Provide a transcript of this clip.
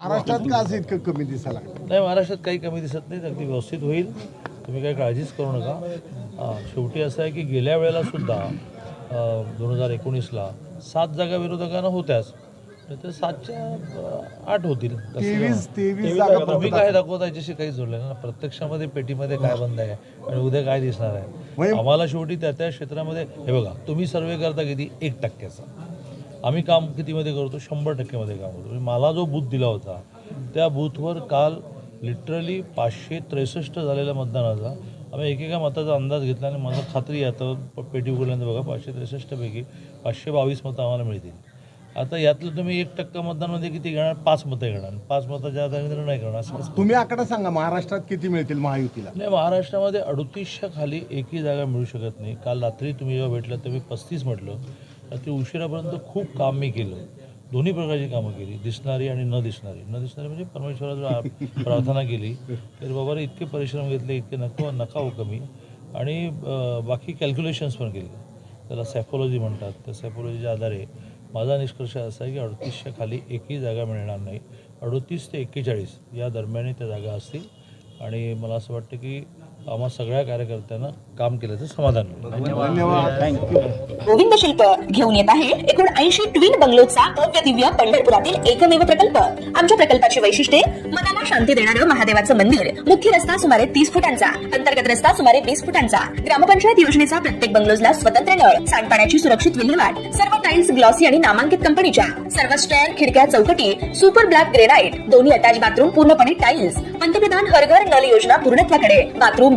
महाराष्ट्रात का असं इतकं कमी दिसायला? लागलं नाही महाराष्ट्रात काही कमी दिसत नाही अगदी व्यवस्थित होईल. तुम्ही काही काळजीच करू नका. हां, शेवटी असं आहे की गेल्या वेळेला सुद्धा दोन हजार एकोणीसला सात जागा विरोधकांना होत्याच. तर सातच्या आठ होतील. तुम्ही काय दाखवता याच्याशी काही जोडलं ना प्रत्यक्षामध्ये पेटीमध्ये काय बंद आहे आणि उद्या काय दिसणार आहे? आम्हाला शेवटी त्या त्या क्षेत्रामध्ये हे बघा तुम्ही सर्वे करता किती? एक टक्क्याचा. आम्ही काम कितीमध्ये करतो? शंभर टक्क्यामध्ये काम करतो. म्हणजे मला जो बूथ दिला होता त्या बूथवर काल लिटरली पाचशे त्रेसष्ट झालेल्या मतदानाचा आम्ही एकेका मताचा अंदाज घेतला आणि मला खात्री आहे आता पेटी उघडल्यानंतर बघा पाचशे त्रेसष्टपैकी पाचशे बावीस मतं आम्हाला मिळतील. आता यातलं तुम्ही एक टक्का मतदानमध्ये किती घेणार? पाच मतं घेणार. पाच मताच्या आधारे निर्णय करणार असं? तुम्ही आकडा सांगा महाराष्ट्रात किती मिळतील महायुतीला? नाही महाराष्ट्रामध्ये अडतीसच्या खाली एकही जागा मिळू शकत नाही. काल रात्री तुम्ही जेव्हा भेटलं तेव्हा पस्तीस म्हटलं. रात्री उशिरापर्यंत खूप काम मी केलं. दोन्ही प्रकारची कामं केली. दिसणारी आणि न दिसणारी. न दिसणारी म्हणजे परमेश्वराला प्रार्थना केली तर बाबा इतके परिश्रम घेतले इतके नको नका हो कमी. आणि बाकी कॅल्क्युलेशन्स पण केले. त्याला सॅफॉलॉजी म्हणतात. त्या सॅफॉलॉजीच्या आधारे माझा निष्कर्ष असा आहे की अडतीसच्या खाली एकही जागा मिळणार नाही. अडतीस ते एक्केचाळीस या दरम्यान त्या जागा असतील. आणि मला असं वाटतं की आम्हा सगळ्या कार्यकर्त्यांना काम केल्याचं समाधान गोविंद शिल्प घेऊन येत आहे एकूण ऐंशी ट्विन बंगलोचा भव्य दिव्य पंढरपुरातील एकमेव प्रकल्प. आमच्या प्रकल्पाची वैशिष्ट्ये मनाला शांती देणारं महादेवाचं मंदिर. मुख्य रस्ता सुमारे तीस फुटांचा. अंतर्गत रस्ता सुमारे वीस फुटांचा. ग्रामपंचायत योजनेचा प्रत्येक बंगलोजला स्वतंत्र नळ. सांडपाण्याची सुरक्षित विल्हेवाट. सर्व टाइल्स ग्लॉसी आणि नामांकित कंपनीच्या. सर्व स्टेअर खिडक्या चौकटी सुपर ब्लॅक ग्रेनाइट दोन्ही अटॅच बाथरूम पूर्णपणे टाइल्स पंतप्रधान हरघर नल योजना पूर्णत्वाकडे. Bathroom